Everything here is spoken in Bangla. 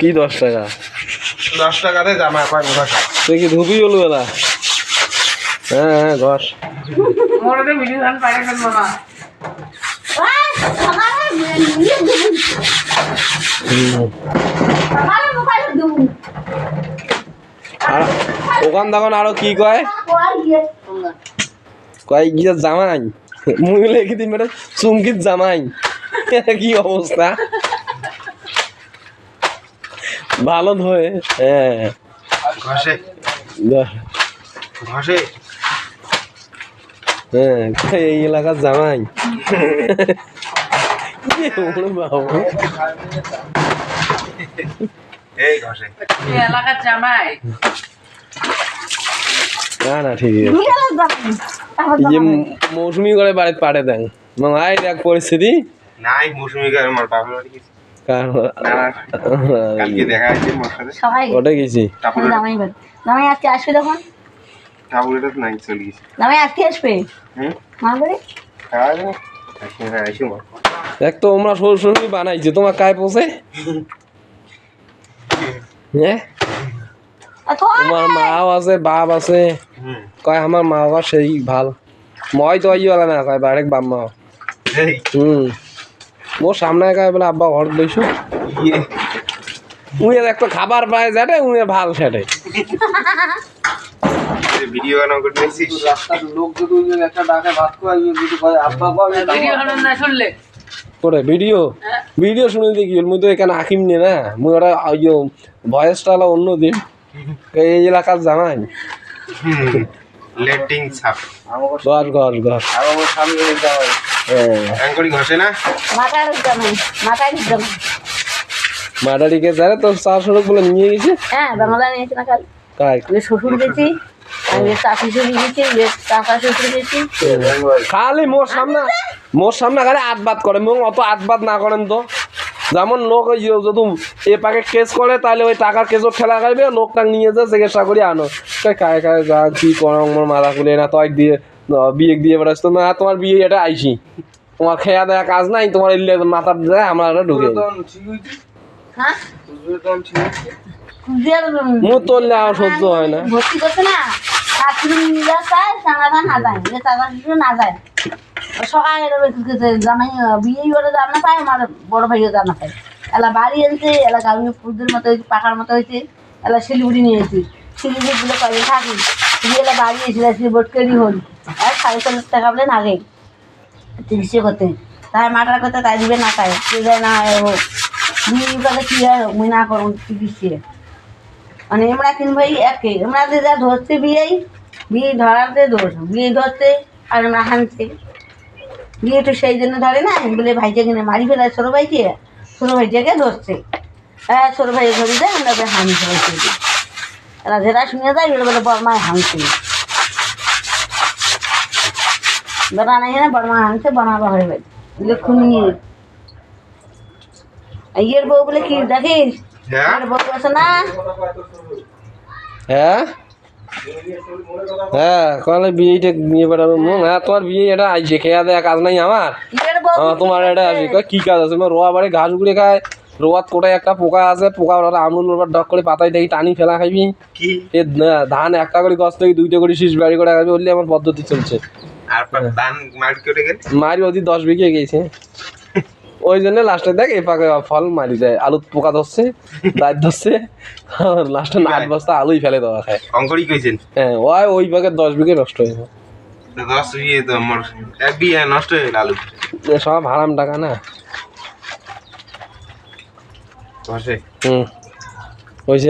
কি দশ টাকা? দশ টাকাতে জামা পায় ঘর। তুই কি ধুবি বলু বেলা হ্যাঁ হ্যাঁ। আর ওখান তখন আরও কি কয়। কয় গিয়ে জামাই। মুই লেখি দিন চুমকির জামাই। কি অবস্থা? ভালো ধোয়ে হ্যাঁ। ঘষে। ঘষে। হ্যাঁ এই এলাকার জামাই। বাবা। এই ঘষে। এলাকার জামাই। না না ঠিক আছে। মৌসুমি করে বাড়িতে পাঠে দেন। মাই দেখ পরিস্থিতি। নাই মৌসুমি গায়ে আমার বাপের বাড়ি কার কালকে দেখা হয়েছে মোর সাথে সবাই ওটা গেছি? টাপুরে জামাই বাড়ি। জামাই আজকে আসবে তখন টাপুরেটা তো নাই চলে গেছে। জামাই আজকে আসবে? হুম? মা বাড়ি? খাওয়া যাবে আসি না আসি মোর দেখ তো তোমরা সরু সরু বানাইছে। তোমার কায় পোষে হ্যাঁ আর তোমার মাও আছে বাপ আছে। হুম। কয় আমার মা বাবা সেই ভালো। মই তো না কয় ডাইরেক্ট বাপ মা। এই। হুম। মোর সামনে কয় বলে আব্বা ঘর বইছু ইয়ে। উই একটা খাবার পায় যাটে উই ভালো সেটে। ভিডিও রাস্তার লোক যদি একটা ডাকে ভাত খাওয়া যদি আব্বা ভিডিও না শুনলে? করে ভিডিও? ভিডিও শুনে দেখি মুই তো এখানে আঁকিম নি না। মুই ওরা ইয়ে ভয়েসটা হলো অন্য দিন। এই এলাকার জামাই। লেটিং ছাপ। ঘর ঘর সামনে হয় হ্যাঁ অ্যাঙ্করি না? মাথার যারা তোর চার সড়ক বলে নিয়ে গেছে হ্যাঁ বাংলা নিয়েছে না কাল। শ্বশুর গেছি খালি মোর সামনে মোর সামনে খালি আট বাদ করে মোর অত আট বাদ না করেন তো। যেমন লোক ওই যে যদি এ পাকে কেস করে তাহলে ওই টাকার কেসও ঠেলা খাইবে লোকটা নিয়ে যা চিকিৎসা করি আনো। কায় কায় যা কি করো মোর মাথা খুলে না তো দিয়ে বিয়ে দিয়ে বেড়াস তো না তোমার বিয়ে এটা আইসি। তোমার খেয়া দেয়া কাজ নাই তোমার ইল্লে মাথা দেয় আমরা এটা ঢুকে হ্যাঁ? আমার সহ্য হয় না। সকালে জামাই বিয়ে করে পায় আমার বড় ভাইও পায়। এলা বাড়ি এলা গাড়ি ফুলদের মতো হয়েছে পাকার মতো হয়েছে এলা শিলিগুড়ি নিয়েছি শিলিগুড়ি বলে কবে থাকি দিয়ে এলা বাড়ি এসেছিল সে বোটকেরি হল। আর সাড়ে চল্লিশ টাকা বলে নাগে চিকিৎসা করতে। তাই মাটার কথা তাই দিবে না তাই। সে যায় না ও বিয়ে করে কী হয় হোক, মুই না করুন চিকিৎসা মানে আমরা কিনবো এই একে। আমরা যে যা ধরছে বিয়েই বিয়ে ধরাতে দোষ। বিয়ে ধরতে আর আমরা হানছে। বিয়ে তো সেই জন্য ধরে না বলে ভাইকে কিনে মারি ফেলে ছোটো ভাইকে। ছোটো ভাইটাকে ধরছে। হ্যাঁ ছোটো ভাই ধরে দেয় আমরা হানি ফেলাইছে এরা যেটা শুনে যায় ওরা বলে বর্মায় হানছে বেটা নাই না বর্মা হানছে বর্মা হয়ে গেছে বলে খুনি। ইয়ের বউ বলে কি দেখিস? হ্যাঁ? বউ আছে না। হ্যাঁ? হ্যাঁ কলে বিয়েটা নিয়ে বেড়াবো মুখ হ্যাঁ তোমার বিয়ে এটা আইছে খেয়া দেয়া কাজ নাই আমার। তোমার এটা কি কাজ আছে? রোয়া বাড়ি ঘাস গুড়ে খায়। রোয়াত কোটায় একটা পোকা আছে পোকা ওরা আমুল ওরা ডক করে পাতায় দেখি টানি ফেলা খাইবি। কি? এ ধান একটা করে গছ থেকে দুইটা করে শীষ বাড়ি করে খাবি বললে আমার পদ্ধতি চলছে। আর পর দান মার কেটে গেল? মারি ওদি দশ বিঘে গেছে। ওই জন্য লাস্টে দেখ এ পাকে ফল মারি যায় আলু পোকা ধরছে দাঁত ধরছে লাস্টে আট বস্তা আলুই ফেলে দেওয়া খায়। অঙ্করি কইছেন? হ্যাঁ ওই ওই পাকে দশ বিঘে নষ্ট হয়ে দশ ইয়ে তো আমার এক বিয়ে নষ্ট হয়ে গেল আলু। সব হারাম টাকা না। হুম। ওই যে